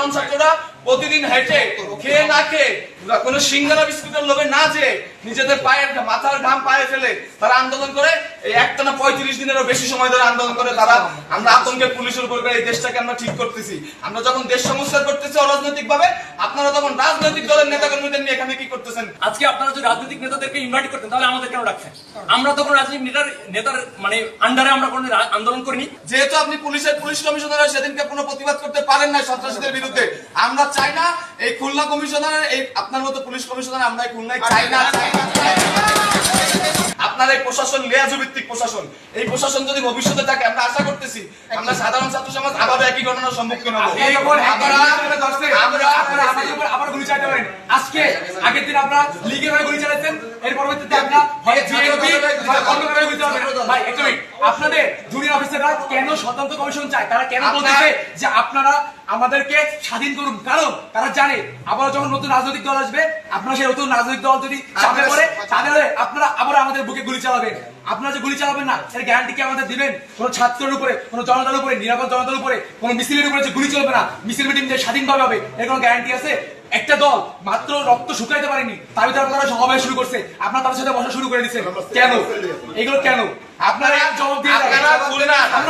সাধারণ ছাত্ররা প্রতিদিন হেঁটে খেয়ে না খেয়ে কোনো সিঙ্গারা বিস্কুটের লোভে না যে নিজেদের পায়ের মাথার ঘাম পায়ে ফেলে তারা আন্দোলন করে এই একটানা পঁয়ত্রিশ দিনেরও বেশি সময় ধরে আন্দোলন করে তারা আমরা আতঙ্কের পুলিশের উপর করে এই দেশটাকে আমরা ঠিক করতেছি। আমরা যখন দেশ সংস্কার করতেছি অরাজনৈতিক ভাবে আপনারা তখন রাজনৈতিক দলের নেতা কর্মীদের নিয়ে এখানে কি করতেছেন? আজকে আপনারা যদি রাজনৈতিক নেতাদেরকে ইনভাইট করতেন তাহলে আমাদের কেন ডাকছেন আমরা তো কোনো রাজনৈতিক নেতার নেতার মানে আন্ডারে আমরা কোনো আন্দোলন করিনি। যেহেতু আপনি পুলিশের পুলিশ কমিশনার সেদিনকে কোনো প্রতিবাদ করতে পারেন না সন্ত্রাসীদের বিরুদ্ধে। আমরা চাই না এই খুলনা কমিশনার এই আপনার মতো পুলিশ কমিশনার আমরা খুলনায় চাই না। চাই না, আপনার এই প্রশাসন লেয়াজু ভিত্তিক প্রশাসন এই প্রশাসন যদি ভবিষ্যতে থাকে আমরা আশা করতেছি আমরা সাধারণ ছাত্র সমাজ আবার একই ঘটনার সম্মুখীন হব। আবার গুলি চালাতে পারেন। আজকে আগের দিন আপনারা লীগের হয়ে গুলি চালাচ্ছেন এর পরবর্তীতে আপনারা হয় বিএনপি হয় অন্য কারও গুলি চালাবেন ভাই একটা মিনিট। আপনাদের জুনিয়র অফিসাররা কেন স্বতন্ত্র কমিশন চায়? তারা কেন বলতেছে যে আপনারা আমাদেরকে স্বাধীন করুন। কারণ তারা জানে আবার যখন নতুন রাজনৈতিক দল আসবে আপনারা সেই নতুন রাজনৈতিক দল যদি চাপে পড়ে তাহলে আপনারা আবার আমাদের বুকে গুলি চালাবেন। আপনারা যে গুলি চালাবেন না এর গ্যারান্টি কি আমাদের দিবেন? কোন ছাত্রের উপরে কোন জনতার উপরে নিরাপদ জনতার উপরে কোন মিছিলের উপরে যে গুলি চলবে না মিছিল মিটিং যে স্বাধীনভাবে হবে এর কোনো গ্যারান্টি আছে? একটা দল মাত্র রক্ত শুকাইতে পারেনি তার ভিতরে আপনারা সমাবেশ শুরু করছে। আপনারা তাদের সাথে বসা শুরু করে দিচ্ছেন। কেন? এগুলো কেন? আপনারা জবাব দিয়ে। আপনারা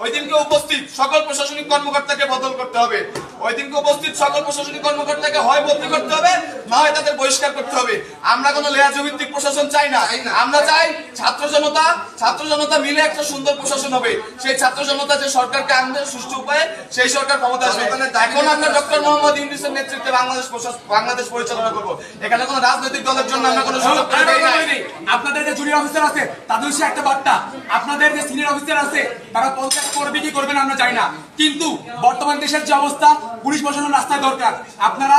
ওই দিনকে উপস্থিত সকল প্রশাসনিক কর্মকর্তাকে বদল করতে হবে ওই দিনকে উপস্থিত সকল প্রশাসনিক কর্মকর্তাকে হয় বদলি করতে হবে না হয় তাদের বহিষ্কার করতে হবে আমরা কোনো লেয়াজভিত্তিক প্রশাসন চাই না আমরা চাই ছাত্র জনতা ছাত্র জনতা মিলে একটা সুন্দর প্রশাসন হবে সেই ছাত্র জনতা যে সরকারকে আনবে সুষ্ঠু উপায়ে সেই সরকার ক্ষমতা আসবে এখন আমরা ডক্টর মোহাম্মদ ইউনিসের নেতৃত্বে বাংলাদেশ বাংলাদেশ পরিচালনা করব এখানে কোনো রাজনৈতিক দলের জন্য আমরা কোনো সুযোগ। আপনাদের যে জুনিয়র অফিসার আছে তাদের একটা বার্তা আপনাদের যে সিনিয়র অফিসার আছে তারা পদত্যাগ করবে কি করবে না, আমরা চাই না। কিন্তু বর্তমান দেশের যে অবস্থা, পুলিশ প্রশাসন রাস্তায় দরকার। আপনারা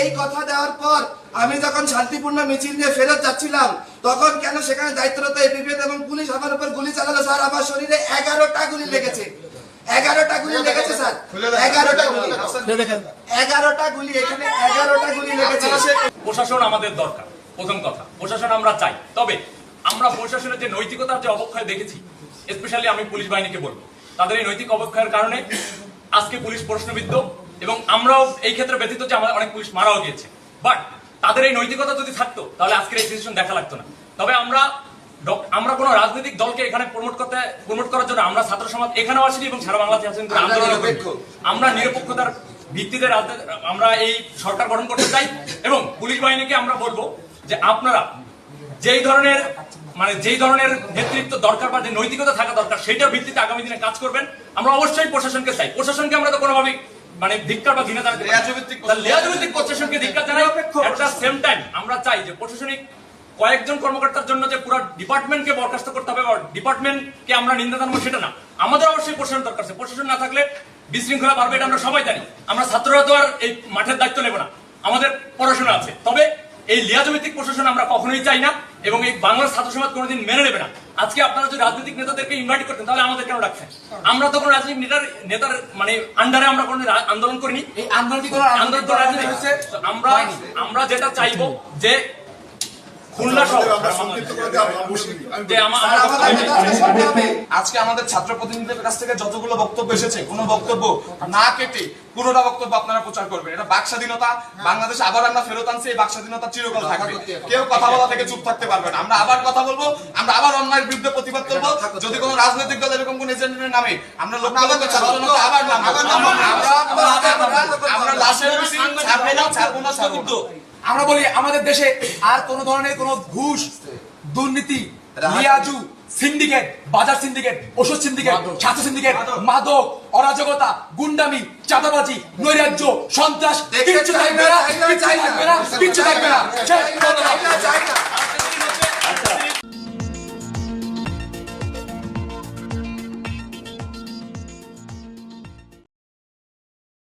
এই কথা দেওয়ার পর আমি যখন শান্তিপূর্ণ মিছিল নিয়ে ফেরত যাচ্ছিলাম তখন কেন সেখানে দায়িত্বরত এপিপিএন এবং পুলিশ আমার উপর গুলি চালালো স্যার? আমার শরীরে এগারোটা গুলি লেগেছে। এগারোটা গুলি লেগেছে স্যার। এগারোটা গুলি। এগারোটা গুলি এখানে এগারোটা গুলি লেগেছে। প্রশাসন আমাদের দরকার। প্রথম কথা প্রশাসন আমরা চাই। তবে আমরা প্রশাসনের যে নৈতিকতার যে অবক্ষয় দেখেছি স্পেশালি আমি পুলিশ বাহিনীকে বলব তাদের এই নৈতিক অবক্ষয়ের কারণে আজকে পুলিশ প্রশ্নবিদ্ধ। এবং আমরাও এই ক্ষেত্রে ব্যতীত যে আমাদের অনেক পুলিশ মারাও গিয়েছে। বাট তাদের এই নৈতিকতা যদি থাকতো তাহলে আজকের এই সিচুয়েশন দেখা লাগতো না। তবে আমরা আমরা কোনো রাজনৈতিক দলকে এখানে প্রমোট করতে প্রমোট করার জন্য আমরা ছাত্র সমাজ এখানেও আসিনি এবং সারা বাংলাদেশে আছেন আমরা আন্দোলন আমরা নিরপেক্ষতার ভিত্তিতে আমরা এই সরকার গঠন করতে চাই এবং পুলিশ বাহিনীকে আমরা বলব যে আপনারা যেই ধরনের মানে যেই ধরনের নেতৃত্ব দরকার বা যে নৈতিকতা থাকা দরকার সেটার ভিত্তিতে আগামী দিনে কাজ করবেন। আমরা অবশ্যই প্রশাসনকে চাই। প্রশাসনকে আমরা তো কোনোভাবেই মানে ধিক্কার বা ঘৃণা জানাতে লেয়াজভিত্তিক প্রশাসনকে ধিক্কার জানাই। এট দ্য সেম টাইম আমরা চাই যে প্রশাসনিক কয়েকজন কর্মকর্তার জন্য যে পুরো ডিপার্টমেন্টকে বরখাস্ত করতে হবে বা ডিপার্টমেন্টকে আমরা নিন্দা জানাব সেটা না। আমাদের অবশ্যই প্রশাসন দরকার আছে। প্রশাসন না থাকলে বিশৃঙ্খলা বাড়বে এটা আমরা সবাই জানি। আমরা ছাত্ররা তো আর এই মাঠের দায়িত্ব নেব না। আমাদের পড়াশোনা আছে। তবে এই লিয়াজভিত্তিক প্রশাসন আমরা কখনোই চাই না এবং এই বাংলার ছাত্র সমাজ কোনোদিন মেনে নেবে না। আজকে আপনারা যদি রাজনৈতিক নেতাদেরকে ইনভাইট করতেন তাহলে আমাদের কেন রাখছেন আমরা তো কোনো রাজনৈতিক নেতার নেতার মানে আন্ডারে আমরা কোনো আন্দোলন করিনি। এই আন্দোলন আন্দোলন রাজনীতি হচ্ছে আমরা আমরা যেটা চাইব যে খুলনা। আজকে আমাদের ছাত্র প্রতিনিধিদের কাছ থেকে যতগুলো বক্তব্য এসেছে কোনো বক্তব্য না কেটে পুরোটা বক্তব্য আপনারা প্রচার করবেন। এটা বাক স্বাধীনতা বাংলাদেশ আবার আমরা ফেরত আনছি এই বাক স্বাধীনতা চিরকাল থাকবে। কেউ কথা বলা থেকে চুপ থাকতে পারবে না। আমরা আবার কথা বলব আমরা আবার অন্যায়ের বিরুদ্ধে প্রতিবাদ করব। যদি কোনো রাজনৈতিক দল এরকম কোন এজেন্টের নামে আমরা লোক আবার আমরা বলি আমাদের দেশে আর কোন ধরনের কোন ঘুষ দুর্নীতি লিয়াজু সিন্ডিকেট বাজার সিন্ডিকেট ওষুধ সিন্ডিকেট ছাত্র সিন্ডিকেট মাদক। অরাজকতা গুন্ডামি চাঁদাবাজি নৈরাজ্য সন্ত্রাস কিচ্ছু থাকবে না কিচ্ছু থাকবে না কিচ্ছু থাকবে না।